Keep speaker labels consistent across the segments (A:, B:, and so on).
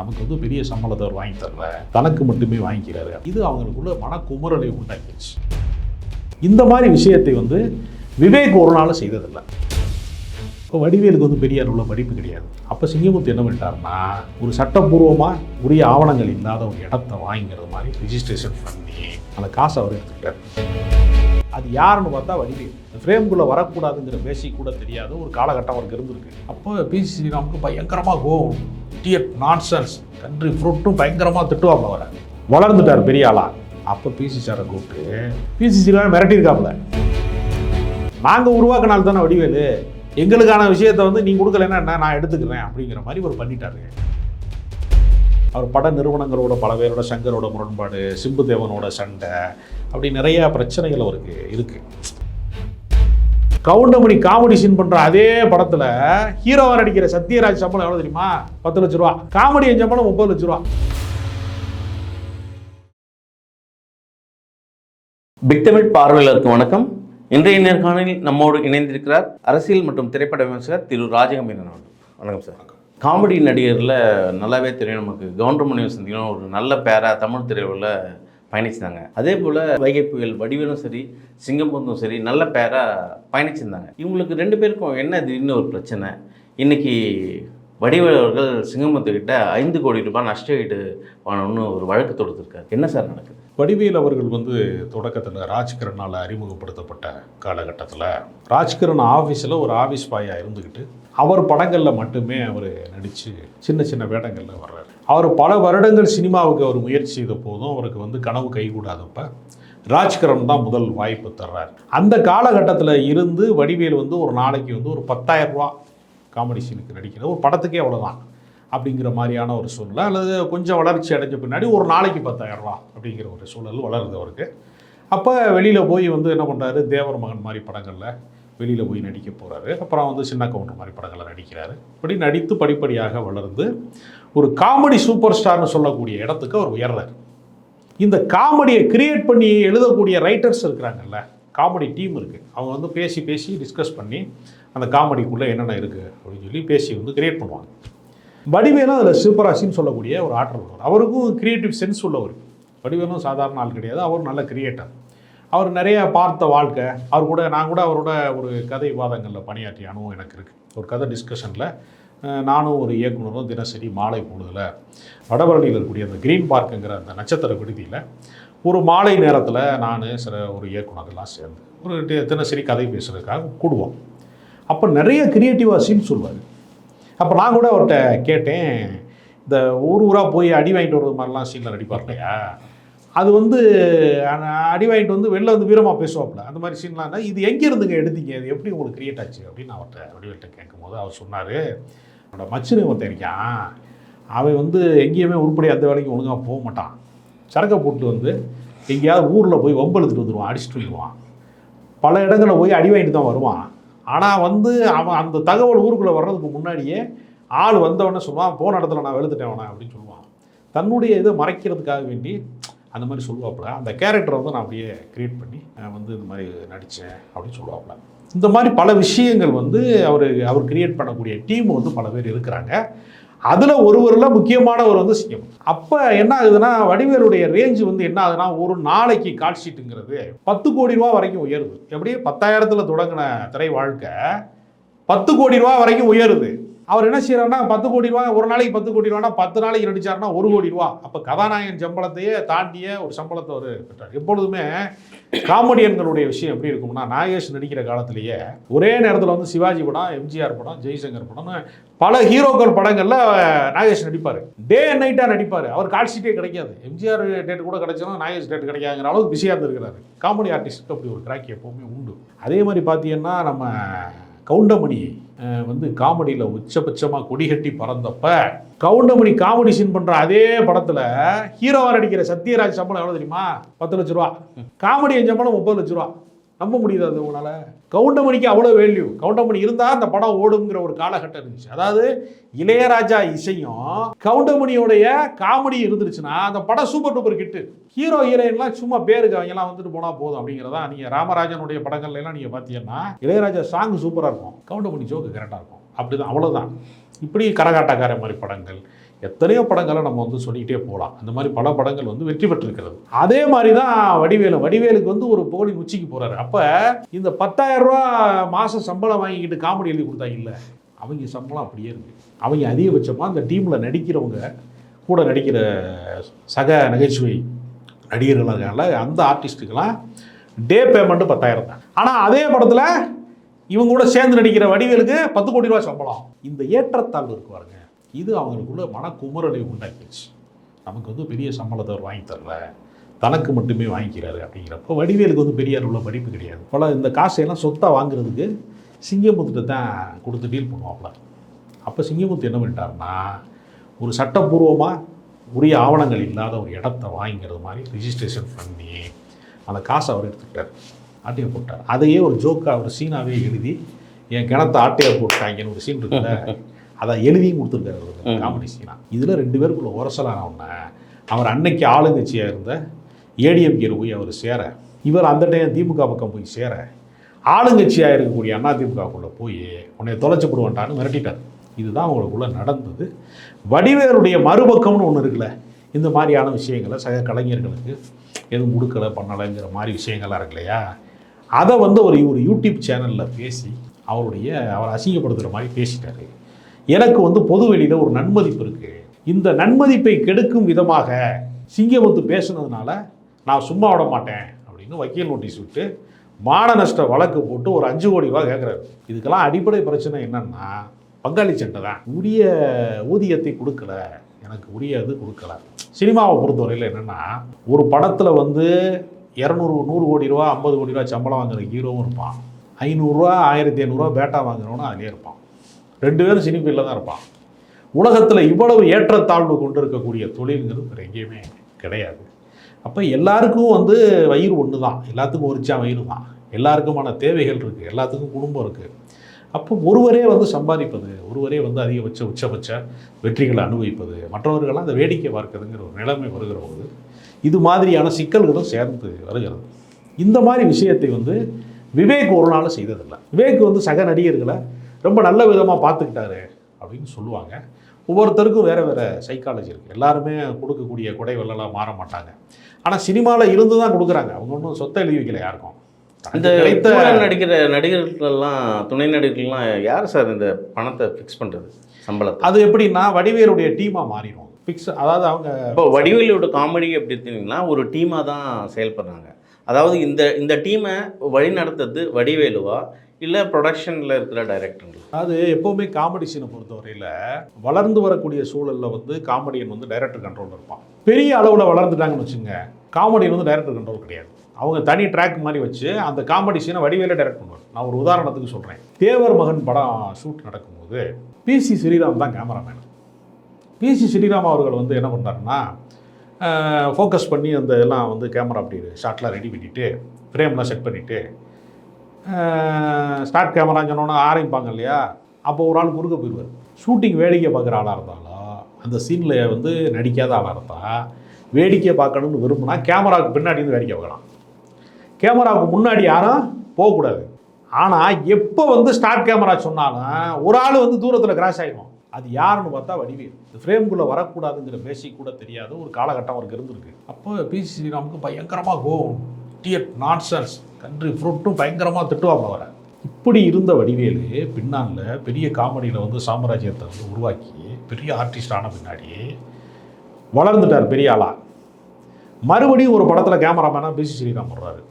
A: நமக்கு வந்து பெரிய சம்பளத்தை அவர் வாங்கி தரல. தனக்கு மட்டுமே வாங்கிக்கிறாரு. இது அவங்களுக்குள்ள மனக்குமுறலை உண்டாக்கிடுச்சு. இந்த மாதிரி விஷயத்தை வந்து விவேக் ஒரு நாள் செய்ததில்லை. இப்போ வடிவேலுக்கு வந்து பெரிய அளவில் படிப்பு கிடையாது. அப்போ சிங்கமுத்து என்ன பண்ணிட்டாருன்னா ஒரு சட்டப்பூர்வமாக உரிய ஆவணங்கள் இல்லாத ஒரு இடத்த வாங்கிக்கிறது மாதிரி ரிஜிஸ்ட்ரேஷன் பண்ணி அந்த காசை அவர் எடுத்துக்கிட்டார். அது யாருன்னு பார்த்தா வடிவேல். இந்த ஃப்ரேம்குள்ளே வரக்கூடாதுங்கிற பேசிக் கூட தெரியாத ஒரு காலகட்டம் அவருக்கு இருந்திருக்கு. அப்போ பிசி ஸ்ரீராமுக்கு பயங்கரமாக கோவம் டியட் நான்சென்ஸ் கண்ட்ரி ஃப்ரூட்டும் பயங்கரமாக திட்டுவாங்க அவரை. வளர்ந்துட்டார் பெரிய ஆளா. அப்போ பிசி சாரை கூப்பிட்டு பிசி ஸ்ரீராம் மிரட்டியிருக்காப்புல நாங்கள் உருவாக்கினால் தானே வடிவேலு. எங்களுக்கான விஷயத்தை வந்து நீ கொடுக்கலன்னா என்ன? நான் எடுத்துக்கிறேன் அப்படிங்கிற மாதிரி ஒரு பண்ணிட்டாரு. அவர் பட நிறுவனங்களோட பல பேரோட சங்கரோட முரண்பாடு சிம்பு தேவனோட சண்டை அப்படி நிறைய பிரச்சனைகள் அவருக்கு இருக்கு. கவுண்டமணி காமெடி சீன் பண்ணுற அதே படத்தில் ஹீரோவார் நடிக்கிற சத்யராஜ் சம்பளம் எவ்வளோ தெரியுமா? பத்து லட்ச ரூபா. காமெடி சம்பளம் முப்பது லட்ச ரூபா.
B: பிக் தமிழ் பார்வையாளருக்கு வணக்கம். இன்றைய நேர்காணலில் நம்மோடு இணைந்திருக்கிறார் அரசியல் மற்றும் திரைப்பட விமர்சகர் திரு ராஜகம்பீரன் அவர்கள். வணக்கம் சார். காமெடி நடிகரில் நல்லாவே தெரியும் நமக்கு. கவுண்டமணி வசந்தியும் ஒரு நல்ல பேராக தமிழ் திரையுள்ள பயணிச்சிருந்தாங்க. அதே போல் வைகை புயல் வடிவேலும் சரி சிங்கம்பூந்தும் சரி நல்ல பேராக பயணிச்சிருந்தாங்க. இவங்களுக்கு ரெண்டு பேருக்கும் என்ன திடீர்னு ஒரு பிரச்சனை? இன்றைக்கி வடிவேல் அவர்கள் சிங்கமுத்து ஐந்து கோடி ரூபாய் நஷ்ட ஈடு வாங்கணும்னு ஒரு வழக்கு தொடுத்திருக்காரு. என்ன சார் நடக்குது?
A: வடிவேல் அவர்கள் வந்து தொடக்கத்தில் ராஜ்கிரனால் அறிமுகப்படுத்தப்பட்ட காலகட்டத்தில் ராஜ்கிரண் ஆஃபீஸில் ஒரு ஆஃபீஸ் பாயாக இருந்துக்கிட்டு அவர் படங்களில் மட்டுமே அவர் நடித்து சின்ன சின்ன வேடங்களில் வர்றாரு. அவர் பல வருடங்கள் சினிமாவுக்கு அவர் முயற்சி செய்த போதும் அவருக்கு வந்து கனவு கைகூடாதப்ப ராஜ்கரன் தான் முதல் வாய்ப்பு தர்றார். அந்த காலகட்டத்தில் இருந்து வடிவேல் வந்து ஒரு நாளைக்கு வந்து ஒரு பத்தாயிரரூபா காமெடி சீனுக்கு நடிக்கிற ஒரு படத்துக்கே அவ்வளோதான் அப்படிங்கிற மாதிரியான ஒரு சூழ்நிலை. அல்லது கொஞ்சம் வளர்ச்சி அடைஞ்ச பின்னாடி ஒரு நாளைக்கு 10000 ரூபா அப்படிங்கிற ஒரு சூழல் வளருது அவருக்கு. அப்போ வெளியில் போய் வந்து என்ன பண்ணுறாரு தேவர் மகன் மாதிரி படங்களில் வெளியில் போய் நடிக்க போகிறாரு அப்புறம் வந்து சின்ன கவுண்டர் மாதிரி படங்களில் நடிக்கிறாரு. இப்படி நடித்து படிப்படியாக வளர்ந்து ஒரு காமெடி சூப்பர் ஸ்டார்னு சொல்லக்கூடிய இடத்துக்கு அவர் உயர்றார். இந்த காமெடியை கிரியேட் பண்ணி எழுதக்கூடிய ரைட்டர்ஸ் இருக்கிறாங்கல்ல காமெடி டீம் இருக்குது அவங்க வந்து பேசி பேசி டிஸ்கஸ் பண்ணி அந்த காமெடிக்குள்ளே என்னென்ன இருக்குது அப்படின்னு சொல்லி பேசி வந்து கிரியேட் பண்ணுவாங்க. வடிவேலும் அதில் சிவராசின்னு சொல்லக்கூடிய ஒரு ஆற்றல் உள்ளவர். அவருக்கும் கிரியேட்டிவ் சென்ஸ் உள்ளவர். வடிவேலும் சாதாரண ஆள் கிடையாது. அவரும் நல்ல கிரியேட்டர் அவர் நிறைய பார்த்த வாழ்க்கை. அவர் கூட நான் கூட அவரோட ஒரு கதை வாதங்களில் பணியாற்றிய அனுபவம் எனக்கு இருக்குது ஒரு கதை டிஸ்கஷனில் நானும் ஒரு இயக்குனரும் தினசரி மாலை பொழுதில் வடபழனியில் இருக்கக்கூடிய அந்த க்ரீன் பார்க்குங்கிற அந்த நட்சத்திர விடுதியில் ஒரு மாலை நேரத்தில் நான் சில ஒரு இயக்குனர்கள்லாம் சேர்ந்து ஒரு தினசரி கதை பேசுகிறதுக்காக கூடுவோம். அப்போ நிறைய கிரியேட்டிவாக சீன் சொல்லுவார். அப்போ நான் கூட அவர்கிட்ட கேட்டேன் இந்த ஊர் ஊராக போய் அடி வாங்கிட்டு வர்றது மாதிரிலாம் சீனில் நடிப்பார் இல்லையா? அது வந்து அடி வாங்கிட்டு வந்து வெளில வந்து வீரமாக பேசுவாப்புல. அந்த மாதிரி சீன்லாம் இது எங்கே இருந்துங்க எடுத்தீங்க? இது எப்படி உங்களுக்கு கிரியேட் ஆச்சு? அப்படின்னு அவர்கிட்ட வடிவேல்கிட்ட கேட்கும்போது அவர் சொன்னார் என்னோட மச்சினை ஒருத்தன் இருக்கான். அவன் வந்து எங்கேயுமே உருப்படி அந்த வேலைக்கு ஒழுங்காக போக மாட்டான். சரக்கை போட்டு வந்து எங்கேயாவது ஊரில் போய் வம்பெழுத்துட்டு வந்துடுவான் அடிச்சுட்டு வந்துடுவான் பல இடங்களில் போய் அடி வாங்கிட்டு தான் வருவான். ஆனால் வந்து அவன் அந்த தகவல் ஊருக்குள்ளே வர்றதுக்கு முன்னாடியே ஆள் வந்தவொடனே சொல்லுவான் போன இடத்துல நான் வெளுத்துட்டேன் அப்படின்னு சொல்லுவான். தன்னுடைய இதை மறைக்கிறதுக்காக வேண்டி அந்த மாதிரி சொல்லுவாப்புல. அந்த கேரக்டரை வந்து நான் அப்படியே க்ரியேட் பண்ணி நான் வந்து இந்த மாதிரி நடித்தேன் அப்படின்னு சொல்லுவாப்புல. இந்த மாதிரி பல விஷயங்கள் வந்து அவர் அவர் கிரியேட் பண்ணக்கூடிய டீம் வந்து பல பேர் இருக்கிறாங்க. அதில் ஒருவரில் முக்கியமானவர் வந்து சிஎம் அப்போ என்ன ஆகுதுன்னா வடிவேலுடைய ரேஞ்ச் வந்து என்ன ஆகுதுன்னா ஒரு நாளைக்கு கால் ஷீட்டுங்கிறது பத்து கோடி ரூபா வரைக்கும் உயருது. எப்படியும் பத்தாயிரத்தில் தொடங்கின திரை வாழ்க்கை பத்து கோடி ரூபா வரைக்கும் உயருது. அவர் என்ன செய்யறாருன்னா பத்து கோடி ரூபா ஒரு நாளைக்கு பத்து கோடி ரூபானா பத்து நாளைக்கு நடிச்சாருன்னா ஒரு கோடி ரூபா. அப்போ கதாநாயகன் சம்பளத்தையே தாண்டிய ஒரு சம்பளத்தை அவர் பெற்றார். எப்பொழுதுமே காமெடியன்களுடைய விஷயம் எப்படி இருக்கும்னா நாகேஷ் நடிக்கிற காலத்திலேயே ஒரே நேரத்தில் வந்து சிவாஜி படம் எம்ஜிஆர் படம் ஜெய்சங்கர் படம்னு பல ஹீரோக்கள் படங்களில் நாகேஷ் நடிப்பார். டே அண்ட் நைட்டாக நடிப்பார். அவர் கால் ஷீட்டே கிடைக்காது. எம்ஜிஆர் டேட் கூட கிடைச்சாலும் நாகேஷ் டேட் கிடைக்காங்கிற அளவுக்கு பிஸியாக இருந்திருக்கிறாரு. காமெடி ஆர்டிஸ்ட்டு அப்படி ஒரு கிராக்கி எப்போவுமே உண்டு. அதே மாதிரி பார்த்தீங்கன்னா நம்ம கவுண்டமணி வந்து காமெடியில் உச்சபட்சமாக கொடிகட்டி பறந்தப்ப கவுண்டமணி காமெடி சீன் பண்ணுற அதே படத்தில் ஹீரோவாக நடிக்கிற சத்யராஜ் சம்பளம் எவ்வளோ தெரியுமா? பத்து லட்ச ரூபா. காமெடியின் சம்பளம் முப்பது லட்ச ரூபா. நம்ப முடியுது அது உங்களால் கவுண்டமணிக்கு அவ்வளோ வேல்யூ கவுண்டமணி இருந்தால் அந்த படம் ஓடுங்கிற ஒரு காலகட்டம் இருந்துச்சு. அதாவது இளையராஜா இசையும் கவுண்டமணியோடைய காமெடி இருந்துருச்சுன்னா அந்த படம் சூப்பர் டூப்பர் கிட்டு ஹீரோ ஹீரோயின்லாம் சும்மா பேருக்கு அவங்கெல்லாம் வந்துட்டு போனால் போதும் அப்படிங்கிறதா நீங்கள் ராமராஜனுடைய படங்கள்ல எல்லாம் நீங்கள் பார்த்தீங்கன்னா இளையராஜா சாங் சூப்பராக இருக்கும். கவுண்டமணி ஜோக்கு கரெக்டாக இருக்கும். அப்படிதான். அவ்வளோதான் இப்படி கரகாட்டக்கார மாதிரி படங்கள் எத்தனையோ படங்களை நம்ம வந்து சொல்லிக்கிட்டே போகலாம். அந்த மாதிரி பல படங்கள் வந்து வெற்றி பெற்றிருக்கிறது. அதே மாதிரி தான் வடிவேலு. வடிவேலுக்கு வந்து ஒரு போலி உச்சிக்கு போகிறாரு அப்போ இந்த 10000 ரூபா மாதம் சம்பளம் வாங்கிக்கிட்டு காமெடி எழுதி கொடுத்தா இல்லை. அவங்க சம்பளம் அப்படியே இருக்கு. அவங்க அதிகபட்சமாக அந்த டீமில் நடிக்கிறவங்க கூட நடிக்கிற சக நகைச்சுவை நடிகர்கள் அந்த ஆர்டிஸ்ட்டுக்கெல்லாம் டே பேமெண்ட்டு பத்தாயிரம் தான். ஆனால் அதே படத்தில் இவங்க கூட சேர்ந்து நடிக்கிற வடிவேலுக்கு பத்து கோடி ரூபா சம்பளம். இந்த ஏற்றத்தாழ்வு இருக்கு பாருங்க. இது அவங்களுக்குள்ள மனக்குமுறலை உண்டாக்கிடுச்சு. நமக்கு வந்து பெரிய சம்பளத்தை அவர் வாங்கி தரல. தனக்கு மட்டுமே வாங்கிக்கிறாரு அப்படிங்கிறப்போ வடிவேலுக்கு வந்து பெரியார் உள்ள படிப்பு கிடையாது. பல இந்த காசையெல்லாம் சொத்தாக வாங்குறதுக்கு சிங்கமுத்துட்டு தான் கொடுத்து டீல் பண்ணுவாப்புல அப்போ சிங்கமுத்து என்ன பண்ணிட்டாருன்னா ஒரு சட்டப்பூர்வமாக உரிய ஆவணங்கள் இல்லாத ஒரு இடத்த வாங்கிக்கிறது மாதிரி ரிஜிஸ்ட்ரேஷன் பண்ணி அந்த காசை அவர் எடுத்துக்கிட்டார். ஆட்டையை போட்டார். அதையே ஒரு ஜோக்காக ஒரு சீனாவே எழுதி என் கிணத்த ஆட்டையை போட்டாங்கன்னு ஒரு சீன் இருக்குல்ல. அதை எழுதியும் கொடுத்துருக்காரு சீனா இதில் ரெண்டு பேருக்குள்ள உரசலான உடனே அவர் அன்னைக்கு ஆளுங்கட்சியாக இருந்த ஏடிஎம்கேல போய் அவர் சேர இவர் அந்த டைம் திமுக பக்கம் போய் சேர ஆளுங்கட்சியாக இருக்கக்கூடிய அண்ணா திமுகக்குள்ளே போய் உன்னை தொலைச்சு போடுவான்டான்னு மிரட்டிட்டார். இதுதான் அவங்களுக்குள்ள நடந்தது. வடிவேலுடைய மறுபக்கம்னு ஒன்று இருக்குல்ல இந்த மாதிரியான விஷயங்களை சக கலைஞர்களுக்கு எதுவும் கொடுக்கல பண்ணலைங்கிற மாதிரி விஷயங்கள்லாம் இருக்கு இல்லையா? அதை வந்து ஒரு ஒரு யூடியூப் சேனலில் பேசி அவருடைய அவர் அசிங்கப்படுத்துகிற மாதிரி பேசிட்டாரு. எனக்கு வந்து பொது வெளியில் ஒரு நன்மதிப்பு இருக்குது இந்த நன்மதிப்பை கெடுக்கும் விதமாக சிங்கம் வந்து பேசுனதுனால நான் சும்மா விட மாட்டேன் அப்படின்னு வக்கீல் நோட்டீஸ் விட்டு மான நஷ்ட வழக்கு போட்டு ஒரு அஞ்சு கோடி ரூபா கேட்குறாரு இதுக்கெல்லாம் அடிப்படை பிரச்சனை என்னன்னா பங்காளி சண்டை தான். உரிய ஊதியத்தை கொடுக்கல. எனக்கு உரிய இது கொடுக்கல. சினிமாவை பொறுத்தவரையில் என்னென்னா ஒரு படத்தில் வந்து இரநூறு நூறு கோடி ரூபா ஐம்பது கோடி ரூபா சம்பளம் வாங்குற ஹீரோவும் இருப்பான். ஐநூறுரூவா ஆயிரத்தி ஐநூறுரூவா பேட்டா வாங்குறவனும் அதிலே இருப்பான். ரெண்டு பேரும் சினி ஃபீல்டில் தான் இருப்பான். உலகத்தில் இவ்வளவு ஏற்றத்தாழ்வு கொண்டு இருக்கக்கூடிய தொழிலுங்கிறது வேறு எங்கேயுமே கிடையாது. அப்போ எல்லாருக்கும் வந்து வயிறு ஒன்று தான் எல்லாத்துக்கும் ஒரிச்சா வயிறு தான். எல்லாருக்குமான தேவைகள் இருக்குது எல்லாத்துக்கும் குடும்பம் இருக்குது அப்போ ஒருவரே வந்து சம்பாதிப்பது ஒருவரே வந்து அதிகபட்ச உச்சபட்ச வெற்றிகளை அனுபவிப்பது மற்றவர்கள்லாம் அந்த வேடிக்கை பார்க்கறதுங்கிற ஒரு நிலைமை வருகிற போது இது மாதிரியான சிக்கல்களும் சேர்ந்து வருகிறது. இந்த மாதிரி விஷயத்தை வந்து விவேக் ஒரு நாள் செய்ததில்லை. விவேக் வந்து சக நடிகர்களை ரொம்ப நல்ல விதமாக பார்த்துக்கிட்டாரு அப்படின்னு சொல்லுவாங்க. ஒவ்வொருத்தருக்கும் வேறு வேறு சைக்காலஜி இருக்குது எல்லாருமே கொடுக்கக்கூடிய கொடை வெள்ளலாம் மாற மாட்டாங்க. ஆனால் சினிமாவில் இருந்து தான் கொடுக்குறாங்க. அவங்க ஒன்றும் சொத்தை எழுதி வைக்கல யாருக்கும்.
B: இந்த நடிக்கிற நடிகர்கள்லாம் துணை நடிகர்கள்லாம் யார் சார் இந்த பணத்தை ஃபிக்ஸ் பண்ணுறது சம்பளத்தை?
A: அது எப்படின்னா வடிவேலுடைய டீமாக மாறிடும். ஃபிக்ஸ் அதாவது அவங்க
B: இப்போ வடிவேலியோட காமெடி எப்படி எடுத்தீங்கன்னா ஒரு டீமாக தான் செயல்படுறாங்க. அதாவது இந்த இந்த டீமை வழி நடத்துறது வடிவேலுவா இல்லை ப்ரொடக்ஷனில் இருக்கிற டைரக்டர்கள்
A: அது எப்போவுமே காமெடி சீனை பொறுத்தவரையில் வளர்ந்து வரக்கூடிய சூழலில் வந்து காமெடியன் வந்து டைரக்டர் கண்ட்ரோலில் இருப்பான். பெரிய அளவில் வளர்ந்துட்டாங்கன்னு வச்சுங்க காமெடியன் வந்து டைரக்டர் கண்ட்ரோல் கிடையாது. அவங்க தனி ட்ராக் மாதிரி வச்சு அந்த காமெடி சீனை வடிவேல டைரக்ட் பண்ணுவார். நான் ஒரு உதாரணத்துக்கு சொல்கிறேன் தேவர் மகன் படம் ஷூட் நடக்கும்போது பிசி ஸ்ரீராம் தான் கேமராமேன் பிசி ஸ்ரீராம் அவர்கள் வந்து என்ன பண்ணாருன்னா ஃபோக்கஸ் பண்ணி அந்த எல்லாம் வந்து கேமரா அப்படி ஷாட்லாம் ரெடி பண்ணிவிட்டு ஃப்ரேம்லாம் செட் பண்ணிவிட்டு ஸ்டார்ட் கேமரான்னு சொன்னோன்னா ஆரம்பிப்பாங்க இல்லையா? அப்போ ஒரு ஆள் குறுக்க போயிடுவார் ஷூட்டிங் வேடிக்கை பார்க்குற ஆளாக இருந்தாலும் அந்த சீனில் வந்து நடிக்காத ஆளாக இருந்தால் வேடிக்கை பார்க்கணும்னு விரும்புனா கேமராவுக்கு பின்னாடி இருந்து வேடிக்கை பார்க்கலாம். கேமராவுக்கு முன்னாடி யாரும் போகக்கூடாது ஆனால் எப்போ வந்து ஸ்டார்ட் கேமரா சொன்னாலும் ஒரு ஆள் வந்து தூரத்தில் கிராஸ் ஆகிடும் அது யாருன்னு பார்த்தா வடிவேல். இந்த ஃப்ரேம்குள்ளே வரக்கூடாதுங்கிற பேசிக் கூட தெரியாத. ஒரு காலகட்டம் அவருக்கு இருந்திருக்கு. அப்போ பிசி ஸ்ரீராமுக்கு பயங்கரமாக கோவம். டியட் நான்சன்ஸ் கண்ட்ரி ஃப்ரூட்டும் பயங்கரமாக திட்டுவாங்க அவரை. இப்படி இருந்த வடிவேலு பின்னால் பெரிய காமெடியில் வந்து சாம்ராஜ்யத்தை வந்து உருவாக்கி பெரிய ஆர்டிஸ்ட் ஆன பின்னாடி வளர்ந்துட்டார் பெரிய ஆளாக மறுபடியும் ஒரு படத்தில் கேமராமேனாக பிசி ஸ்ரீராம் வர்றாரு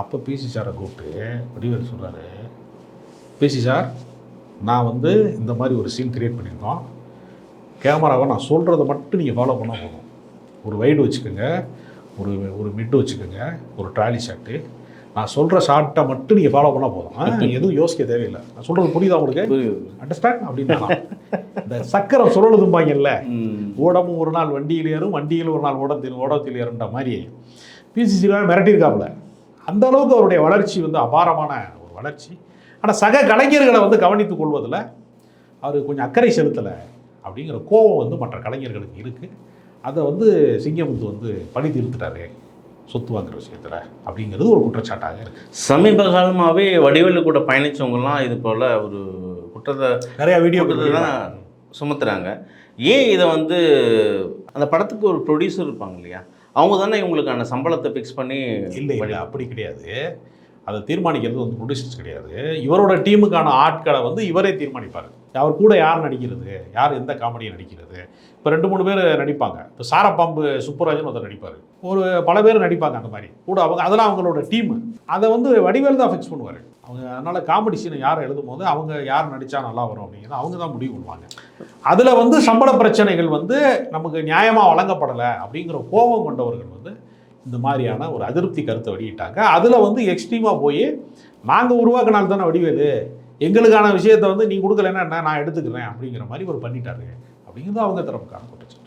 A: அப்போ பிசி சாரை கூப்பிட்டு வடிவேல் சொல்கிறாரு பிசி சார் நான் வந்து இந்த மாதிரி ஒரு சீன் கிரியேட் பண்ணியிருக்கோம் கேமராவை நான் சொல்கிறத மட்டும் நீங்கள் ஃபாலோ பண்ணால் போதும். ஒரு வைடு வச்சுக்கோங்க. ஒரு ஒரு மிட்டு வச்சுக்கோங்க ஒரு ட்ராலி ஷாட்டு நான் சொல்கிற ஷார்ட்டை மட்டும் நீங்கள் ஃபாலோ பண்ணால் போதும். ஆ, எதுவும் யோசிக்க தேவையில்லை. நான் சொல்கிறது புரியுதா உங்களுக்கு? அண்டர்ஸ்டாண்ட் அப்படின்னா இந்த சக்கரம் சுழலுதும்பாங்கல்ல ஓடமும் ஒரு நாள் வண்டியில் ஏறும் வண்டியில் ஒரு நாள் ஓடத்தில் ஓடத்தில் ஏறுன்ற மாதிரி பிசிசி மிரட்டியிருக்காப்புல. அந்த அளவுக்கு அவருடைய வளர்ச்சி வந்து அபாரமான ஒரு வளர்ச்சி. ஆனால் சக கலைஞர்களை வந்து கவனித்துக் கொள்வதில் அவர் கொஞ்சம் அக்கறை செலுத்தலை அப்படிங்கிற கோபம் வந்து மற்ற கலைஞர்களுக்கு இருக்குது அதை வந்து சிங்கமுத்து வந்து பழி தீர்த்துட்டாரு சொத்து வாங்குற விஷயத்தில் அப்படிங்கிறது ஒரு குற்றச்சாட்டாக இருக்குது
B: சமீப காலமாகவே வடிவேலு கூட பயணிச்சவங்கலாம் இது போல் ஒரு குற்றத்தை
A: நிறையா வீடியோ
B: தான் சுமத்துறாங்க. ஏன் இதை வந்து அந்த படத்துக்கு ஒரு ப்ரொடியூசர் இருப்பாங்க இல்லையா? அவங்க தானே இவங்களுக்கான சம்பளத்தை ஃபிக்ஸ் பண்ணி
A: இல்லை இல்லை அப்படி கிடையாது. அதை தீர்மானிக்கிறது வந்து ப்ரொடியூசர்ஸ் கிடையாது. இவரோட டீமுக்கான ஆட்களை வந்து இவரே தீர்மானிப்பார். அவர் கூட யார் நடிக்கிறது? யார் எந்த காமெடியை நடிக்கிறது? இப்போ ரெண்டு மூணு பேர் நடிப்பாங்க. இப்போ சாரப்பாம்பு சுப்புராஜன் ஒருத்தர் நடிப்பார். ஒரு பல பேர் நடிப்பாங்க அந்த மாதிரி. கூட அவங்க அதெல்லாம் அவங்களோட டீம் அதை வந்து வடிவேல் தான் ஃபிக்ஸ் பண்ணுவார். அவங்க அதனால் காமெடி சீனை யார் எழுதும் போது அவங்க யார் நடித்தா நல்லா வரும் அப்படிங்கிறது அவங்க தான் முடிவு பண்ணுவாங்க. அதில் வந்து சம்பள பிரச்சனைகள் வந்து நமக்கு நியாயமாக வழங்கப்படலை அப்படிங்கிற கோபம் கொண்டவர்கள் வந்து இந்த மாதிரியான ஒரு அதிருப்தி கருத்தை வெளியிட்டாங்க. அதில் வந்து எக்ஸ்ட்ரீமாக போய் நாங்கள் உருவாக்கினால் தானே வடிவேலு? எங்களுக்கான விஷயத்தை வந்து நீ கொடுக்கலன்னா நான் எடுத்துக்கிறேன் அப்படிங்கிற மாதிரி ஒரு பண்ணிட்டாரு. அப்படிங்கிறது அவங்க தரப்புக்கான குற்றச்சாட்டு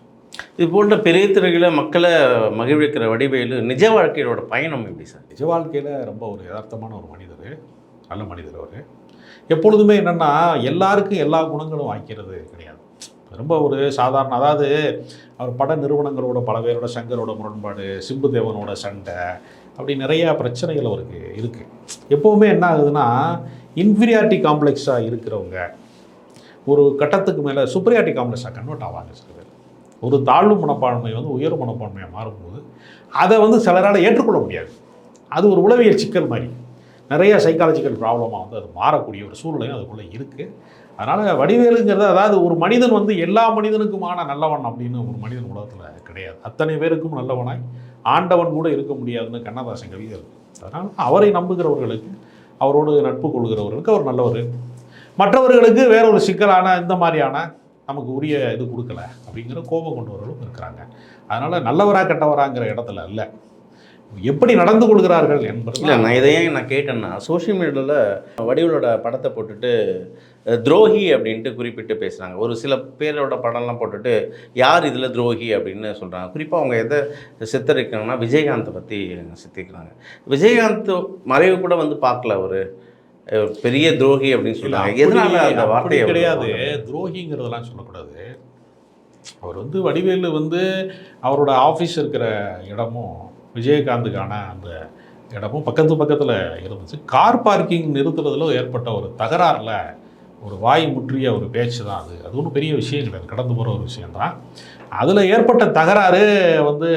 B: இது போன்ற பெரிய திரைகளை மக்களை மகிழ்விக்கிற வடிவேலு நிஜ வாழ்க்கையோட பயணம் எப்படி சார்?
A: நிஜ வாழ்க்கையில் ரொம்ப ஒரு யதார்த்தமான ஒரு மனிதர் நல்ல மனிதர் அவர். எப்பொழுதுமே என்னென்னா எல்லாருக்கும் எல்லா குணங்களும் வாய்க்கிறது கிடையாது. ரொம்ப ஒரு சாதாரண அதாவது அவர் பட நிறுவனங்களோட பல பேரோட சங்கரோட முரண்பாடு சிம்பு தேவனோட சண்டை அப்படி நிறைய பிரச்சனைகள் அவருக்கு இருக்குது எப்போவுமே என்ன ஆகுதுன்னா இன்ஃபீரியாரிட்டி காம்ப்ளெக்ஸாக இருக்கிறவங்க ஒரு கட்டத்துக்கு மேலே சுப்ரியாரிட்டி காம்ப்ளெக்ஸாக கன்வெர்ட் ஆவாங்க சில பேர். ஒரு தாழ்வு மனப்பான்மை வந்து உயர்வு மனப்பான்மையாக மாறும்போது அதை வந்து சிலரால் ஏற்றுக்கொள்ள முடியாது. அது ஒரு உளவியல் சிக்கல் மாதிரி. நிறைய சைக்காலஜிக்கல் ப்ராப்ளமாக வந்து அது மாறக்கூடிய ஒரு சூழ்நிலையும் அதுக்குள்ளே இருக்குது அதனால் வடிவேலுங்கிறது அதாவது ஒரு மனிதன் வந்து எல்லா மனிதனுக்குமான நல்லவன் அப்படின்னு ஒரு மனிதன் உலகத்தில் கிடையாது. அத்தனை பேருக்கும் நல்லவனாய் ஆண்டவன் கூட இருக்க முடியாதுன்னு கண்ணதாசன் கவிதை இருக்குது அதனால் அவரை நம்புகிறவர்களுக்கு அவரோடு நட்பு கொள்கிறவர்களுக்கு அவர் நல்லவர். மற்றவர்களுக்கு வேற ஒரு சிக்கலான இந்த மாதிரியான நமக்கு உரிய இது கொடுக்கல அப்படிங்கிற கோபம் கொண்டவர்களும் இருக்கிறாங்க. அதனால் நல்லவரா கெட்டவராங்கிற இடத்துல இல்லை எப்படி நடந்து கொள்கிறார்கள் என்பது
B: இல்லை நான் இதை ஏன் நான் கேட்டேன்னா சோஷியல் மீடியாவில் வடிவலோட படத்தை போட்டுட்டு துரோகி அப்படின்ட்டு குறிப்பிட்டு பேசுகிறாங்க ஒரு சில பேரோட படம்லாம் போட்டுட்டு யார் இதில் துரோகி அப்படின்னு சொல்கிறாங்க குறிப்பாக அவங்க எதை சித்தரிக்கிறாங்கன்னா விஜயகாந்தை பற்றி சித்திக்கிறாங்க விஜயகாந்த் மறைவு கூட வந்து பார்க்கல ஒரு பெரிய துரோகி அப்படின்னு
A: அப்படி-
B: எதனால அந்த அவர்
A: கிடையாது? துரோகிங்கிறதெல்லாம் சொல்லக்கூடாது. அவர் வந்து வடிவேலு வந்து அவரோட ஆஃபீஸ் இருக்கிற இடமும் விஜயகாந்துக்கான அந்த இடமும் பக்கத்து பக்கத்தில் இருந்துச்சு. கார் பார்க்கிங் நிறுத்துறதுல ஏற்பட்ட ஒரு தகராறில் ஒரு வாய் முற்றிய ஒரு பேச்சு தான் அது. அது ஒன்றும் பெரிய விஷயம் கிடையாது. கடந்து போகிற ஒரு விஷயந்தான் அதில் ஏற்பட்ட தகராறு வந்து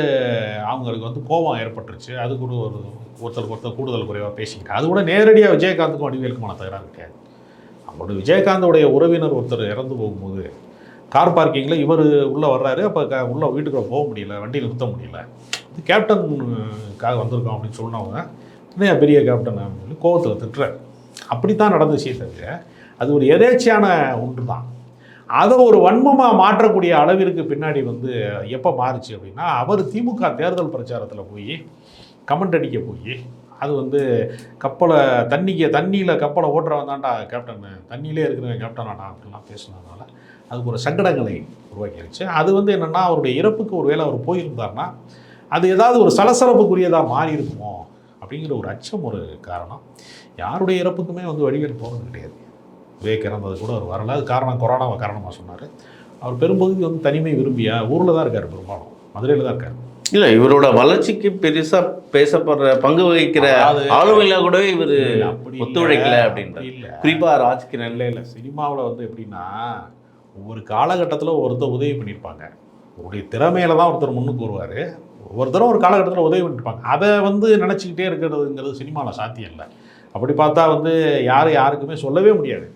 A: அவங்களுக்கு வந்து கோபம் ஏற்பட்டுருச்சு. அது கூட ஒரு ஒருத்தருக்கு ஒருத்தர் கூடுதல் குறைவாக பேசிக்கிட்டு அது கூட நேரடியாக விஜயகாந்துக்கும் வடிவேலுக்குமான தகராறு கிடையாது. அவங்களோட விஜயகாந்தோடைய உறவினர் ஒருத்தர் இறந்து போகும்போது கார் பார்க்கிங்கில் இவர் உள்ளே வர்றாரு. அப்போ க உள்ளே வீட்டுக்குள்ளே போக முடியல. வண்டியில் நிறுத்த முடியல. கேப்டனுக்காக வந்திருக்கோம் அப்படின்னு சொன்னவங்க நிறையா பெரிய கேப்டன் அப்படின்னு சொல்லி கோவத்தில் திட்டுறாரு. அப்படித்தான் நடந்துச்சே தவிர அது ஒரு எதேச்சியான ஒன்று தான் அதை ஒரு வன்மமாக மாற்றக்கூடிய அளவிற்கு பின்னாடி வந்து எப்போ மாறுச்சு அப்படின்னா அவர் திமுக தேர்தல் பிரச்சாரத்தில் போய் கமெண்ட் அடிக்க போய் அது வந்து கப்பலை தண்ணிக்கு தண்ணியில் கப்பலை ஓட்டுறவன் தான்டா கேப்டன் தண்ணியிலே இருக்கிறவன் கேப்டனாடா அப்படிலாம் பேசுனதுனால அதுக்கு ஒரு சங்கடங்களை உருவாக்கிருச்சு. அது வந்து என்னென்னா அவருடைய இறப்புக்கு ஒரு வேளை அவர் போயிருந்தார்னா அது ஏதாவது ஒரு சலசலப்புக்குரியதாக மாறி இருக்குமோ அப்படிங்கிற ஒரு அச்சம் ஒரு காரணம். யாருடைய இறப்புக்குமே வந்து வடிவேல் போகிறது கிடையாது. விவேக் இறந்தது கூட அவர் வரல. அது காரணம் கொரோனாவை காரணமாக சொன்னார். அவர் பெரும்பகுதி வந்து தனிமை விரும்பியா? ஊரில் தான் இருக்கார் பெரும்பாலும். மதுரையில் தான் இருக்கார்.
B: இல்லை இவரோட வளர்ச்சிக்கு பெருசாக பேசப்படுற பங்கு வகிக்கிற ஆளுமையில கூட இவர்
A: அப்படி
B: ஒத்துழைக்கல அப்படின்ற. குறிப்பாக ராஜ்கிரண்.
A: இல்லை இல்லை. சினிமாவில் வந்து எப்படின்னா ஒவ்வொரு காலகட்டத்தில் ஒருத்தர் உதவி பண்ணியிருப்பாங்க. அவருடைய திறமையில தான் ஒருத்தர் முன்னுக்கு வருவார். ஒவ்வொருத்தரும் ஒரு காலகட்டத்தில் உதவி பண்ணிருப்பாங்க. அதை வந்து நினச்சிக்கிட்டே இருக்கிறதுங்கிறது சினிமாவில் சாத்தியம் இல்லை. அப்படி பார்த்தா வந்து யாரும் யாருக்குமே சொல்லவே முடியாது.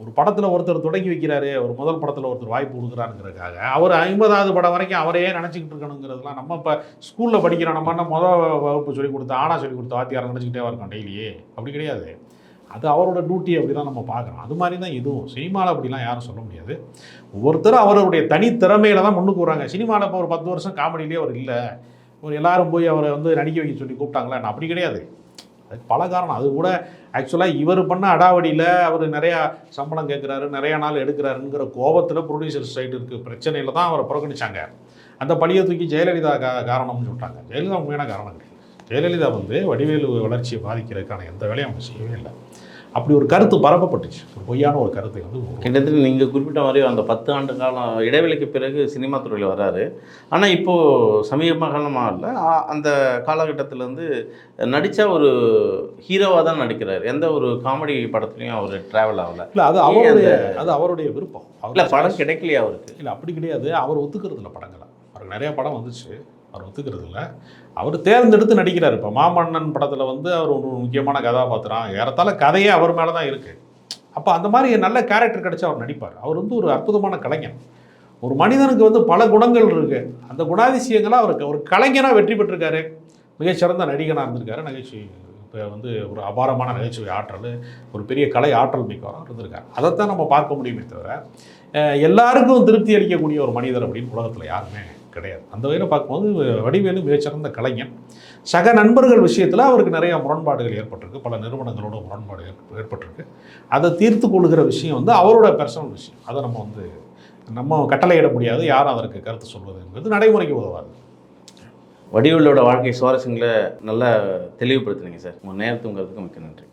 A: ஒரு படத்தில் ஒருத்தர் தொடங்கி வைக்கிறாரு ஒரு முதல் படத்தில் ஒருத்தர் வாய்ப்பு கொடுக்குறாருங்கிறதுக்காக அவர் ஐம்பதாவது படம் வரைக்கும் அவரையே நினச்சிக்கிட்டு இருக்கணுங்கிறதுலாம் நம்ம இப்போ ஸ்கூலில் படிக்கிற நம்ம என்ன முதல் வகுப்பு சொல்லி கொடுத்த ஆனா சொல்லி கொடுத்த வாத்தியாரம் நினச்சிக்கிட்டே இருக்கோம் டெய்லியே அப்படி கிடையாது. அது அவரோட டியூட்டி அப்படி தான் நம்ம பார்க்குறோம். அது மாதிரி தான் இதுவும். சினிமாவில் அப்படிலாம் யாரும் சொல்ல முடியாது. ஒவ்வொருத்தரும் அவருடைய தனி திறமையில தான் முன்னுக்கு வராங்க. சினிமாவில் இப்போ ஒரு பத்து வருஷம் காமெடியிலே அவர் இல்லை. ஒரு எல்லாரும் போய் அவரை வந்து நடிக்க வைக்க சொல்லி கூப்பிட்டாங்களா? நான் அப்படி கிடையாது. பல காரணம். அது கூட ஆக்சுவலாக இவர் பண்ண அடாவடியில் அவர் நிறையா சம்பளம் கேட்குறாரு நிறையா நாள் எடுக்கிறாருங்கிற கோபத்தில் ப்ரொடியூசர் சைடு இருக்க. பிரச்சனையில் தான் அவரை புறக்கணிச்சாங்க. அந்த பழியை தூக்கி ஜெயலலிதா கா காரணம்னு சொல்லிட்டாங்க. ஜெயலலிதா உண்மையான காரணம் கிடையாது ஜெயலலிதா வந்து வடிவேலு வளர்ச்சியை பாதிக்கிறதுக்கான எந்த வேலையும் அவங்க செய்யவே இல்லை. அப்படி ஒரு கருத்து பரப்பப்பட்டுச்சு. ஒரு பொய்யான ஒரு கருத்தை வந்து.
B: கிட்டத்தட்ட நீங்கள் குறிப்பிட்ட மாதிரி அந்த பத்து ஆண்டு காலம் இடைவெளிக்கு பிறகு சினிமா துறையில் வராரு. ஆனால் இப்போது சமீப காலமாக இல்லை அந்த காலகட்டத்தில் வந்து நடித்தா ஒரு ஹீரோவாக தான் நடிக்கிறார். எந்த ஒரு காமெடி படத்துலையும் அவர் ட்ராவல் ஆகல.
A: இல்ல அது அவருடைய அது அவருடைய விருப்பம்.
B: இல்லை படம் கிடைக்கலையா அவருக்கு?
A: இல்லை அப்படி கிடையாது. அவர் ஒத்துக்கிறது இல்லை படங்களை. அவருக்கு நிறைய படம் வந்துச்சு. அவர் ஒத்துக்கிறது இல்லை அவர் தேர்ந்தெடுத்து நடிக்கிறார். இப்போ மாமன்னன் படத்தில் வந்து அவர் ஒரு முக்கியமான கதாபாத்திரம். ஏறத்தால கதையே அவர் மேலே தான் இருக்குது அப்போ அந்த மாதிரி நல்ல கேரக்டர் கிடச்சி அவர் நடிப்பார். அவர் வந்து ஒரு அற்புதமான கலைஞன். ஒரு மனிதனுக்கு வந்து பல குணங்கள் இருக்குது அந்த குணாதிசயங்களாக அவருக்கு ஒரு கலைஞனாக வெற்றி பெற்றிருக்காரு. மிகச்சிறந்த நடிகனாக இருந்திருக்காரு. நகைச்சுவை இப்போ வந்து ஒரு அபாரமான நகைச்சுவை ஆற்றல் ஒரு பெரிய கலை ஆற்றல் மிக்கவராக இருந்திருக்காரு. அதைத்தான் நம்ம பார்க்க முடியுமே தவிர எல்லாருக்கும் திருப்தி அளிக்கக்கூடிய ஒரு மனிதர் அப்படின்னு உலகத்தில் யாருமே கிடையாது. அந்த வகையில் பார்க்கும்போது வடிவேலு மிகச்சிறந்த கலைஞன். சக நண்பர்கள் விஷயத்தில் அவருக்கு நிறைய முரண்பாடுகள் ஏற்பட்டிருக்கு. பல நிறுவனங்களோட முரண்பாடு ஏற்ப- ஏற்பட்டிருக்கு. அதை தீர்த்து கொள்கிற விஷயம் வந்து அவரோட பர்சனல் விஷயம். அதை நம்ம வந்து நம்ம கட்டளையிட முடியாது. யாரும் அதற்கு கருத்து சொல்வதுங்கிறது நடைமுறைக்கு உதவாது.
B: வடிவேலோட வாழ்க்கை சுவாரஸ்யங்களை நல்லா தெளிவுபடுத்துனீங்க சார். உங்கள் நேரத்துங்கிறதுக்கு மிக்க நன்றி.